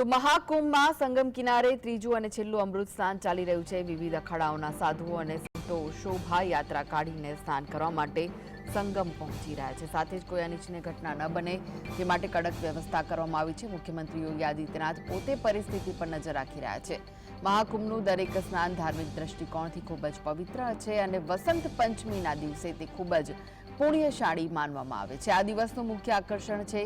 તો મહાકુંભમાં સંગમ કિનારે ત્રીજું અને છેલ્લું અમૃત સ્નાન ચાલી રહ્યું છે. વિવિધ અખાડાઓના સાધુઓ અને સંતો શોભાયાત્રા કાઢીને સ્નાન કરવા માટે સંગમ પહોંચી રહ્યા છે. સાથે જ કોઈ અનિચ્છનીય ઘટના ન બને તે માટે કડક વ્યવસ્થા કરવામાં આવી છે. મુખ્યમંત્રી યોગી આદિત્યનાથ પોતે પરિસ્થિતિ પર નજર રાખી રહ્યા છે. મહાકુંભનું દરેક સ્નાન ધાર્મિક દ્રષ્ટિકોણથી ખૂબ જ પવિત્ર છે અને વસંત પંચમીના દિવસે તે ખૂબ જ પુણ્યશાળી માનવામાં આવે છે. આ દિવસનું મુખ્ય આકર્ષણ છે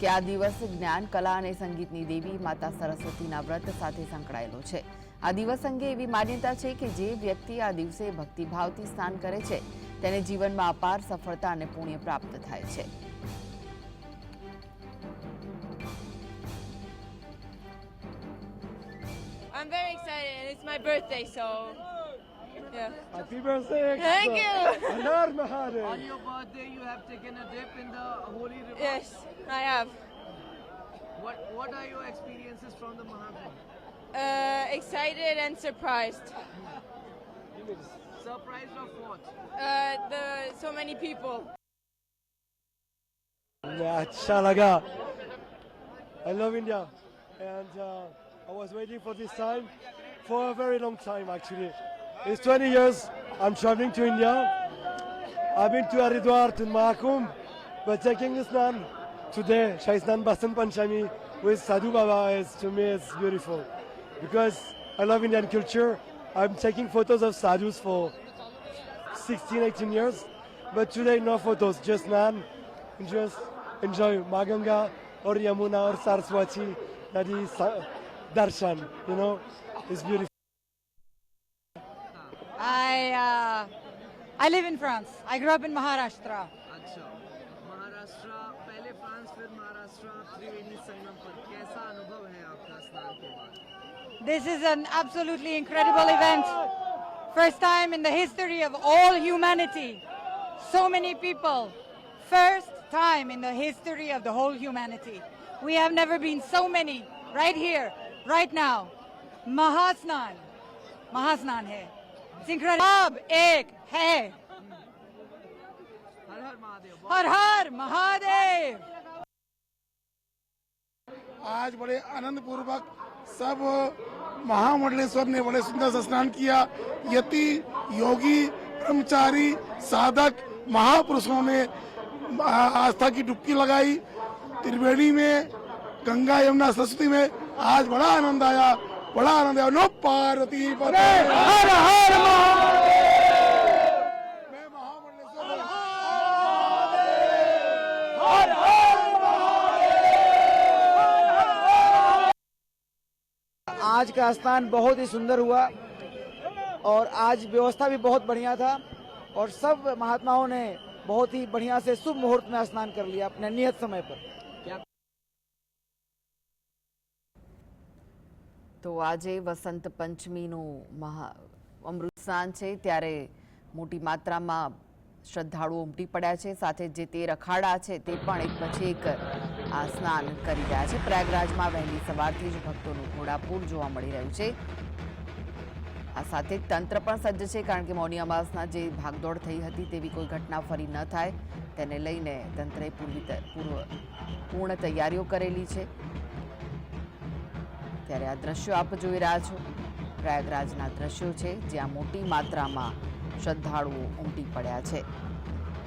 કે આ દિવસ જ્ઞાન કલા અને સંગીતની દેવી માતા સરસ્વતીના વ્રત સાથે સંકળાયેલો છે. આ દિવસ અંગે એવી માન્યતા છે કે જે વ્યક્તિ આ દિવસે ભક્તિભાવથી સ્નાન કરે છે તેને જીવનમાં અપાર સફળતા અને પુણ્ય પ્રાપ્ત થાય છે. I'm very excited, and it's my birthday, so yeah. Happy birthday! Thank you. Anar Mahadev. On your birthday, you have taken a dip in the holy river. Yes, I have. What What are your experiences from the Mahakumbh? Uh, excited and surprised. Surprised of what? Uh, the so many people. अच्छा लगा. I love India, and uh, I was waiting for this time for a very long time. Actually, it's 20 years. I'm traveling to India. I've been to Haridwar to Mahakum, but taking this Snan today, Shaisnan Basan Panchami with Sadhu Baba is to me is beautiful because I love Indian culture. I'm taking photos of sadhus for 16, 18 years, but today no photos, just Nan, just enjoy Maganga or Yamuna or Saraswati, that is uh, darshan, you know, it's beautiful. I uh, I live in France. I grew up in Maharashtra. अच्छा महाराष्ट्र पहले France फिर महाराष्ट्र त्रिवेणी संगम पर कैसा अनुभव है आपका स्नान के बाद This is an absolutely incredible event. First time in the history of all humanity. So many people. First time in the history of the whole humanity. We have never been so many right here, right now. Mahasnan. Mahasnan hai. Incredible. Ab ek हर हर महादेव. आज बड़े आनंद पूर्वक सब महामंडलेश्वर ने बड़े सुंदर स्नान किया यति योगी, ब्रह्मचारी, साधक, महापुरुषों ने आस्था की डुबकी लगाई त्रिवेणी में, गंगा, यमुना, सरस्वती में आज बड़ा आनंद आया बड़ा आनंद आया नो पार्वती हर हर मैं महामंडलेश्वर आज का स्नान बहुत ही सुंदर हुआ और आज व्यवस्था भी बहुत बढ़िया था और सब महात्माओं ने बहुत ही बढ़िया से शुभ मुहूर्त में स्नान कर लिया अपने नियत समय पर। તો આજે વસંત પંચમીનું મહા અમૃત સ્નાન છે, ત્યારે મોટી માત્રામાં શ્રદ્ધાળુઓ ઉમટી પડ્યા છે. સાથે જે તે રખાડા છે, તે પણ એક પછી એક આ સ્નાન કરી રહ્યા છે. પ્રયાગરાજમાં વહેલી સવારથી જ ભક્તોનું ઘોડાપૂર જોવા મળી રહ્યું છે. આ સાથે તંત્ર પણ સજ્જ છે, કારણ કે મૌની અમાસના જે ભાગદોડ થઈ હતી તેવી કોઈ ઘટના ફરી ન થાય. તેને લઈને તંત્રએ પૂર્વી પૂર્વ પૂર્ણ તૈયારીઓ કરેલી છે. ત્યારે આ દ્રશ્યો આપ જોઈ રહ્યા છો. પ્રયાગરાજના દ્રશ્યો છે, જ્યાં મોટી માત્રામાં શ્રદ્ધાળુઓ ઉમટી પડ્યા છે.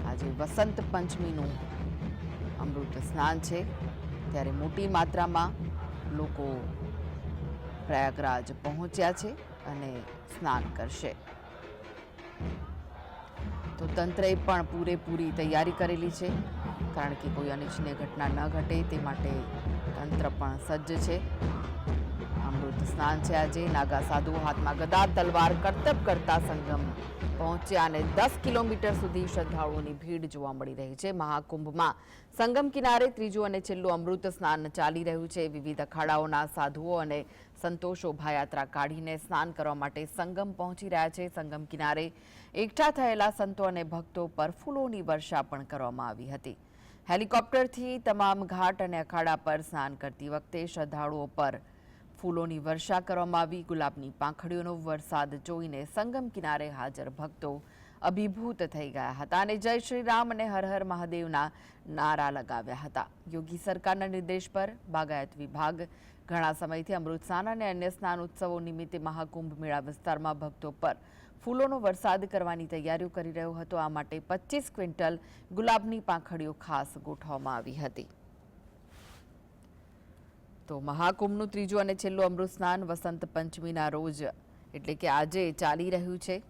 આજે વસંત પંચમીનું અમૃત સ્નાન છે. ત્યારે મોટી માત્રામાં લોકો પ્રયાગરાજ પહોંચ્યા છે અને સ્નાન કરશે. તો તંત્રએ પણ પૂરેપૂરી તૈયારી કરેલી છે, કારણ કે કોઈ અનિચ્છનીય ઘટના ન ઘટે તે માટે તંત્ર પણ સજ્જ છે. અમૃત સ્નાન છે આજે નાગા સાધુ હાથમાં ગદા તલવાર, કરતબ કરતા સંગમ પહોંચ્યા અને દસ કિલોમીટર સુધી શ્રદ્ધાળુઓની ભીડ જોવા મળી રહી છે. મહાકુંભમાં સંગમ કિનારે ત્રીજું અને છેલ્લું અમૃત સ્નાન ચાલી રહ્યું છે. વિવિધ અખાડાઓના સાધુઓ અને સંતો શોભાયાત્રા કાઢીને સ્નાન કરવા માટે સંગમ પહોંચી રહ્યા છે. સંગમ કિનારે એકઠા થયેલા સંતો અને ભક્તો પર ફૂલોની વર્ષા પણ કરવામાં આવી હતી. હેલિકોપ્ટરથી તમામ ઘાટ અને અખાડા પર સ્નાન કરતી વખતે શ્રદ્ધાળુઓ પર ફૂલોની વર્ષા કરવામાં આવી. ગુલાબની પાંખડીઓનો વરસાદ જોઈને સંગમ કિનારે હાજર ભક્તો અભિભૂત થઈ ગયા હતા અને જય શ્રી રામ અને હર હર મહાદેવના નારા લગાવ્યા હતા. યોગી સરકારના નિર્દેશ પર બાગાયત વિભાગ ઘણા સમયથી અમૃતસાન અને અન્ય સ્નાન ઉત્સવો નિમિત્તે મહાકુંભ મેળા વિસ્તારમાં ભક્તો પર ફૂલોનો વરસાદ કરવાની તૈયારીઓ કરી રહ્યો હતો. આ માટે પચીસ ક્વિન્ટલ ગુલાબની પાંખડીઓ ખાસ ગોઠવવામાં આવી હતી. તો મહાકુંભનું ત્રીજું અને છેલ્લું અમૃત સ્નાન વસંત પંચમીના રોજ. એટલે કે આજે ચાલી રહ્યું છે.